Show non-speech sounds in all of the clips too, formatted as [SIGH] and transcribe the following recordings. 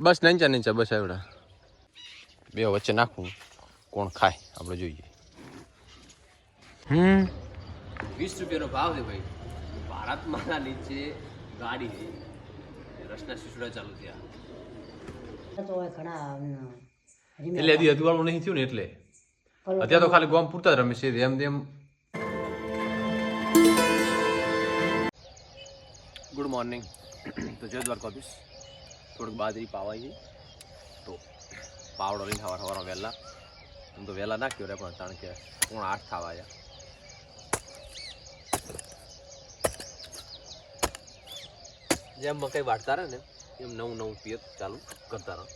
બસ નંચા નીચા બસ આવડા. બે વચ્ચે નાખવું કોણ ખાય? આપણે જોઈએ. હમ. વીસ રૂપિયાનો ભાવ છે ભાઈ. ભારતમાં નીચે ગાડી છે. રસના શીશડા ચાલુ થયા. એટલે હજી અધવાળું નહીં થયું ને એટલે? અત્યારે તો ખાલી ગોમ પૂરતા જ રમે છે. એમ તેમ ગુડ મોર્નિંગ તો જય દ્વારકાધીશ. થોડુંક બાજરી પાવાઈ ગઈ તો પાવડો લઈને સવાર સવારમાં વહેલા. એમ તો વહેલા નાખ્યો રે પણ કારણ કે પોણા આઠ થવા આવ્યા જેમ મકાઈ વાટતા રહે ને, એમ નવું નવું પિયત ચાલુ કરતા રહો.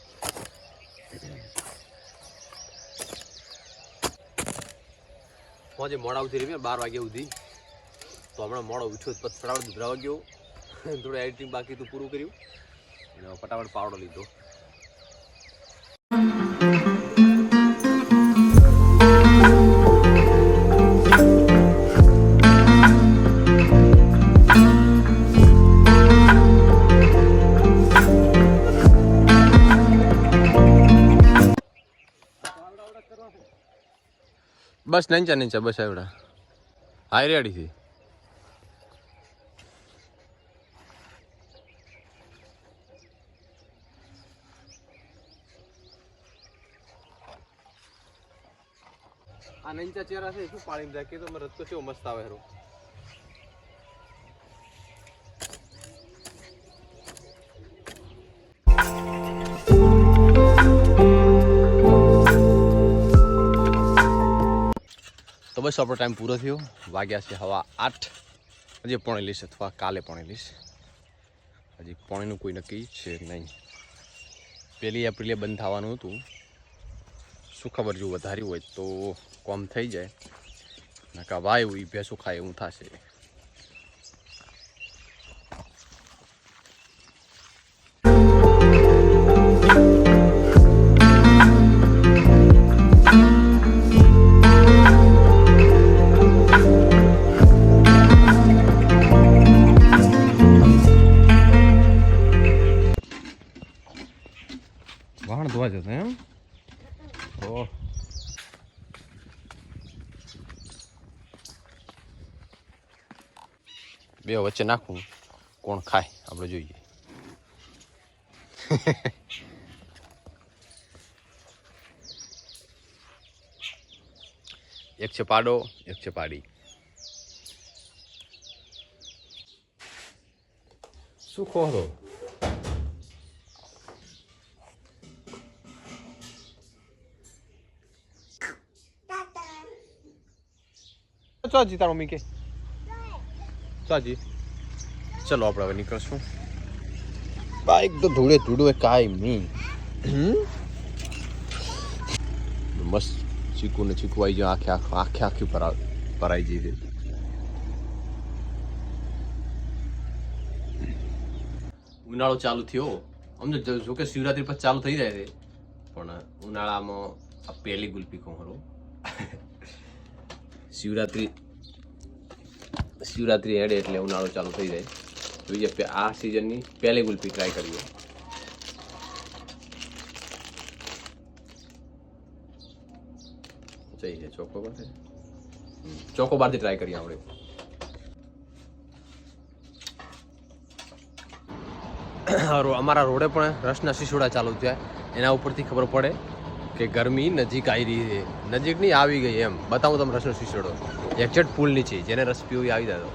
પહોંચે મોડા સુધી રહી બાર વાગ્યા સુધી. તો હમણાં મોડો ઉઠ્યો, પછી ફટાફટ દુધરાવા ગયો. થોડું એડિટિંગ બાકી હતું પૂરું કર્યું. અને ફટાફટ પાવડો લીધો. બસ, નીચા નીચા, બસ, આવડા. હાઈ રેડી થી? આ ચહેરા છે, શું પાણી રાખીએ તો મારે રસ્તો કેવો મસ્ત આવે હેરો. તો બસ આપણો ટાઈમ પૂરો થયો. વાગ્યા છે હવા આઠ. હજી પોણી લઈશ અથવા કાલે પોણી લઈશ હજી પોણીનું કોઈ નક્કી છે નહીં. પહેલી એપ્રિલે બંધ થવાનું હતું. શું ખબર જો વધાર્યું હોય તો કોમ થઈ જાય. નકા વાયુ એ ભેંસું ખાય એવું થશે. વાહણ ધોવા જતા એમ? ઓહ. બે વચ્ચે નાખવું કોણ ખાય? આપણે જોઈએ. [LAUGHS] એક છે પાડો એક છે પાડી. શું ખોરો ચો જીતા મમ્મી મીકે ચાજી ચલો આપણે હવે નીકળશું. બાઈક તો ધૂળે ધૂળું એ કાંઈ નહીં. મસ્ત ચીકુ ને ચીકુ આવી જાય આખે આખું આખે આખી પરા પરાઈ જઈ છે ઉનાળો ચાલુ થયો. અમને જો- કે શિવરાત્રી પછી ચાલુ થઈ જાય છે. પણ ઉનાળામાં આ પહેલી ગુલ્ફી કહું [LAUGHS] શિવરાત્રી શિવરાત્રી હેડે એટલે ઉનાળો ચાલુ થઈ જાય. જોઈએ આ સિઝનની પહેલી ગુલ્ફી ટ્રાય કરીએ. જઈએ ચોકોબાર ચોકોબારથી ટ્રાય કરીએ આપણે. અમારા રોડે પણ રસના શિશુડા ચાલુ થયા. એના ઉપરથી ખબર પડે કે ગરમી નજીક આવી રહી છે. નજીક નહીં આવી ગઈ એમ. બતાવું તમે રસનો શિશોડો. એક્ઝેક્ટ પુલ નીચે જેને રસ પીવો આવી જતો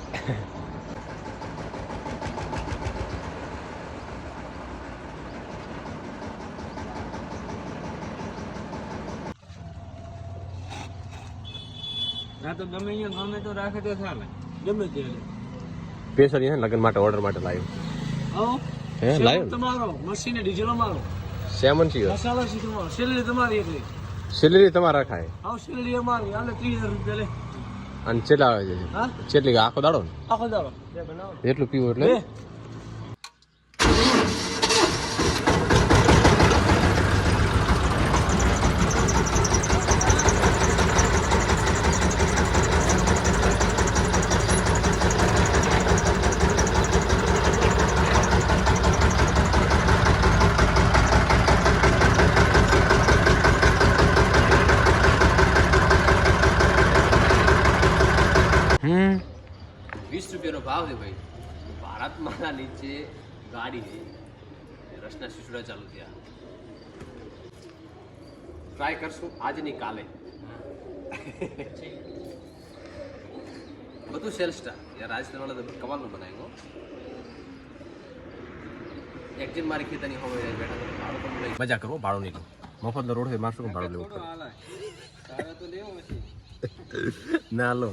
સ્પેશિયલ લગ્ન માટે ઓર્ડર માટે લાવ્યો હે? લાવ્યો તમારો મશીન ડીઝલ અમારો. સેમન છે? મસાલા છે તમારો. સેલરી તમારી એટલી સેલેરી તમારા ખાય. હા સેલરી અમારી. ત્રીસ હજાર રૂપિયા લે. અને ચેટલા આવે છે? ચેટલી આખો દાડો ને? આખો દાડો. એટલું બનાવો એટલું? પીવું વીસ રૂપિયાનો ભાવ છે ભાઈ. ભારતમાં નીચે ગાડી છે. રસના શિશુડા ચાલુ થયા. ટ્રાય કરશું આજે કાલે. બધું સેલ યાર રાજસ્થાન વાળા તો કમાલનું બનાવ્યું એક દિન મારી ખેતરની હોય બેઠા ભાડું પણ લઈ મજા કરો ભાડું નહીં મફતનો રોડ હોય ભાડું લેવું છે ના લો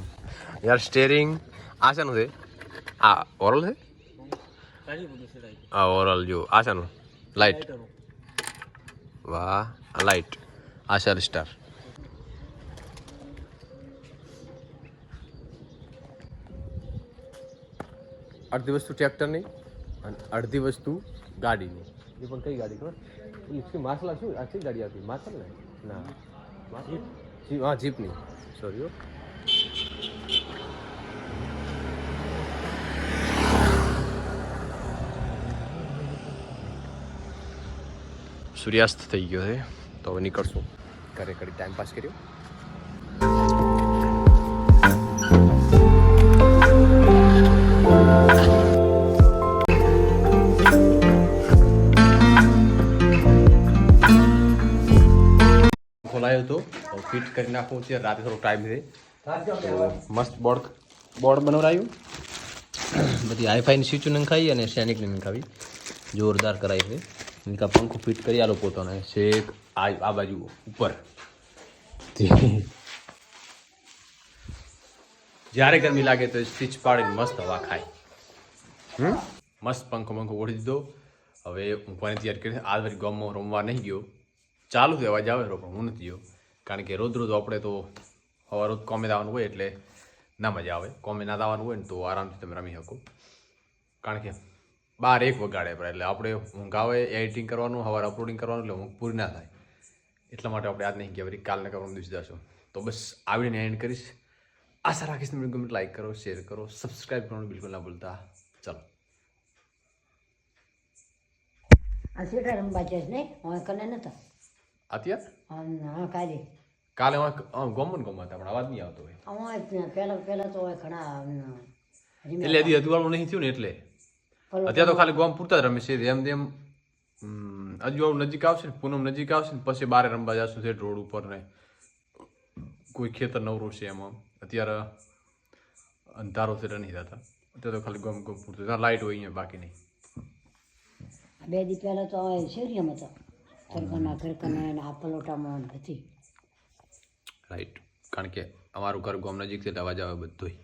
યાર સ્ટેરિંગ આ શાનું છે આ ઓરલ છે કાઢી બધું સેડાઈ આ ઓરલ જો આ શાનું લાઇટ વાહ આ લાઇટ આ સેલ સ્ટાર અડધી વસ્તુ ટ્રેક્ટરની અને અડધી વસ્તુ ગાડીની એ પણ કઈ ગાડી ખબર એ શું માસલા શું આ કઈ ગાડી આવતી માસલ ને ના જીપ જીપ હા જીપની સોરી સૂર્યાસ્ત થઈ ગયો છે. તો હવે નીકળશું. ઘરે ઘડી ટાઈમ પાસ કર્યો. ખોલાયો હતો ફિટ કરી નાખવું છે. રાતે થોડો ટાઈમ છે. મસ્ત બોર્ડ બોર્ડ બનાવરાયું બધી હાઈફાઈની સ્વિચ નંખાવી અને સેનિકની નંખાવી જોરદાર કરાવી છે. ઇનકા પંખો ફિટ કરી આલો પોતાને શેક આ આ બાજુ ઉપર. જ્યારે ગરમી લાગે તો સ્ટીચ પાડીને મસ્ત હવા ખાય. મસ્ત પંખો પંખો ઓળી દીધો. હવે હું પણ તૈયાર કરી આ વખતે ગામમાં રમવા નહીં ગયો. ચાલુ છે અવાજ આવે પણ હું નથી ગયો. કારણ કે રોજ રોજ આપણે તો હવા રોજ કોમે દાવાનું હોય એટલે ના મજા આવે. કોમે ના દાવાનું હોય ને તો આરામથી તમે રમી શકો. કારણ કે બાર એક વગાડે એટલે આપણે ઊંઘ આવે એડિટિંગ કરવાનું સવારે અપલોડિંગ કરવાનું એટલે ઊંઘ પૂરી ના થાય. એટલા માટે આપણે આજ નહીં ગયા વળી કાલને કરવાનું દિવસ જશું. તો બસ આવીને એન્ડ કરીશ. આશા રાખીશ તમે ગમે લાઈક કરો શેર કરો સબસ્ક્રાઈબ કરવાનું બિલકુલ ના ભૂલતા. ચાલો. શેઠા રમવા જઈશ નહીં? હવે કને નતો. અત્યારે? હા કાલે. કાલે ગમન ગમત પણ અવાજ નહીં આવતો હોય. પહેલા તો ઘણા એટલે હજી અજવાળું નહીં થયું ને એટલે. પલો- અત્યારે તો ખાલી ગોમ પૂરતા જ રમે છે એમ તેમ. હજુ નજીક આવશે ને પૂનમ નજીક આવશે ને પછી બારે રમવા જશું છે રોડ ઉપર ને. કોઈ ખેતર નવરું છે એમાં અત્યારે અંધારો છે રમી નહીં થતા અત્યારે તો ખાલી ગમ ગમ પૂરતું લાઇટ હોય અહીંયા બાકી નહીં. બે દી પહેલાં તો હવે શેરીયમ હતો. ઘરકના ઘરકના ને આ પલોટામાં ને રાઈટ કારણ કે અમારું ઘર ગોમ નજીક છે એટલે અવાજ આવે બધોય.